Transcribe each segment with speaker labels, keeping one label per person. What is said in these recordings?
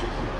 Speaker 1: Chicken.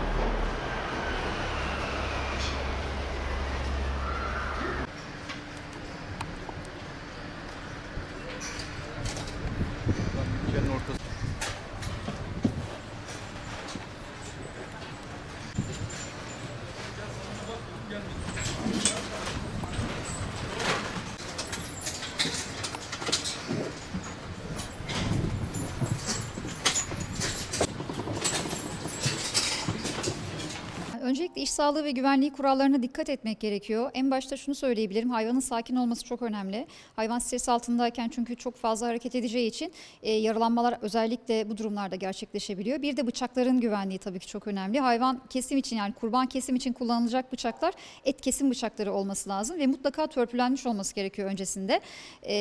Speaker 2: Öncelikle iş sağlığı ve güvenliği kurallarına dikkat etmek gerekiyor. En başta şunu söyleyebilirim. Hayvanın sakin olması çok önemli. Hayvan stres altındayken çünkü çok fazla hareket edeceği için e, yaralanmalar özellikle bu durumlarda gerçekleşebiliyor. Bir de bıçakların güvenliği tabii ki çok önemli. Hayvan kesim için yani kurban kesim için kullanılacak bıçaklar et kesim bıçakları olması lazım ve mutlaka törpülenmiş olması gerekiyor öncesinde. E,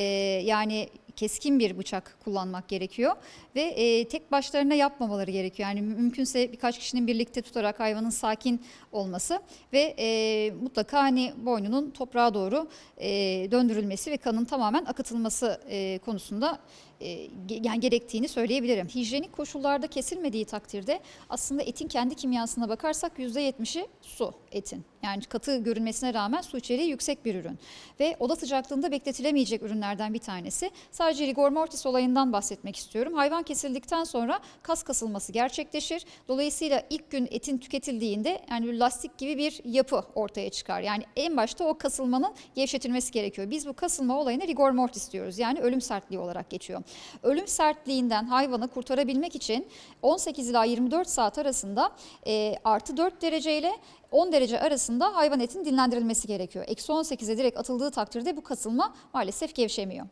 Speaker 2: yani keskin bir bıçak kullanmak gerekiyor ve e, tek başlarına yapmamaları gerekiyor. Yani mümkünse birkaç kişinin birlikte tutarak hayvanın sakin olması ve e, mutlaka hani boynunun toprağa doğru e, döndürülmesi ve kanın tamamen akıtılması e, konusunda e, yani gerektiğini söyleyebilirim. Hijyenik koşullarda kesilmediği takdirde aslında etin kendi kimyasına bakarsak %70'i su etin. Yani katı görünmesine rağmen su içeriği yüksek bir ürün. Ve oda sıcaklığında bekletilemeyecek ürünlerden bir tanesi. Sadece rigor mortis olayından bahsetmek istiyorum. Hayvan kesildikten sonra kas kasılması gerçekleşir. Dolayısıyla ilk gün etin tüketildiğinde yani bir lastik gibi bir yapı ortaya çıkar. Yani en başta o kasılmanın gevşetilmesi gerekiyor. Biz bu kasılma olayına rigor mortis diyoruz. Yani ölüm sertliği olarak geçiyor. Ölüm sertliğinden hayvanı kurtarabilmek için 18 ila 24 saat arasında e, artı 4 derece ile 10 derece arasında hayvan etinin dinlendirilmesi gerekiyor. Eksi 18'e direkt atıldığı takdirde bu kasılma maalesef gevşemiyor.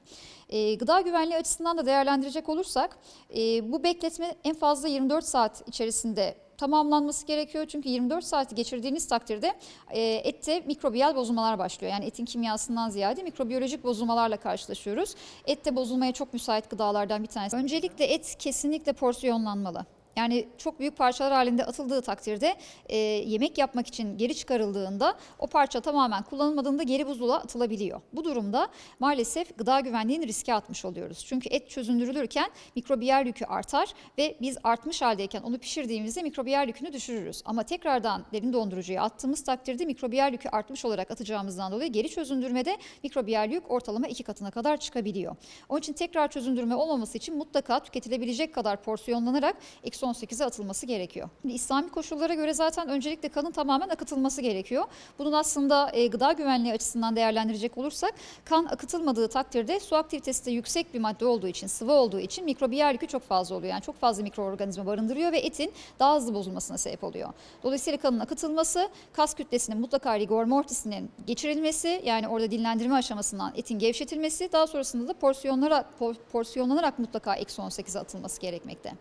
Speaker 2: E, gıda güvenliği açısından da değerlendirecek olursak e, bu bekletme en fazla 24 saat içerisinde tamamlanması gerekiyor. Çünkü 24 saati geçirdiğiniz takdirde e, ette mikrobiyal bozulmalar başlıyor. Yani etin kimyasından ziyade mikrobiyolojik bozulmalarla karşılaşıyoruz. Et de bozulmaya çok müsait gıdalardan bir tanesi. Öncelikle et kesinlikle porsiyonlanmalı. Yani çok büyük parçalar halinde atıldığı takdirde e, yemek yapmak için geri çıkarıldığında o parça tamamen kullanılmadığında geri buzluğa atılabiliyor. Bu durumda maalesef gıda güvenliğini riske atmış oluyoruz. Çünkü et çözündürülürken mikrobiyal yükü artar ve biz artmış haldeyken onu pişirdiğimizde mikrobiyal yükünü düşürürüz. Ama tekrardan derin dondurucuya attığımız takdirde mikrobiyal yükü artmış olarak atacağımızdan dolayı geri çözündürmede mikrobiyal yük ortalama iki katına kadar çıkabiliyor. Onun için tekrar çözündürme olmaması için mutlaka tüketilebilecek kadar porsiyonlanarak eksi 18'e atılması gerekiyor. Şimdi İslami koşullara göre zaten öncelikle kanın tamamen akıtılması gerekiyor. Bunun aslında e, gıda güvenliği açısından değerlendirecek olursak kan akıtılmadığı takdirde su aktivitesi de yüksek bir madde olduğu için, sıvı olduğu için mikrobiyal yükü çok fazla oluyor. Yani çok fazla mikroorganizma barındırıyor ve etin daha hızlı bozulmasına sebep oluyor. Dolayısıyla kanın akıtılması, kas kütlesinin mutlaka rigor mortisinin geçirilmesi yani orada dinlendirme aşamasından etin gevşetilmesi daha sonrasında da porsiyonlara por- porsiyonlanarak mutlaka eksi 18'e atılması gerekmekte.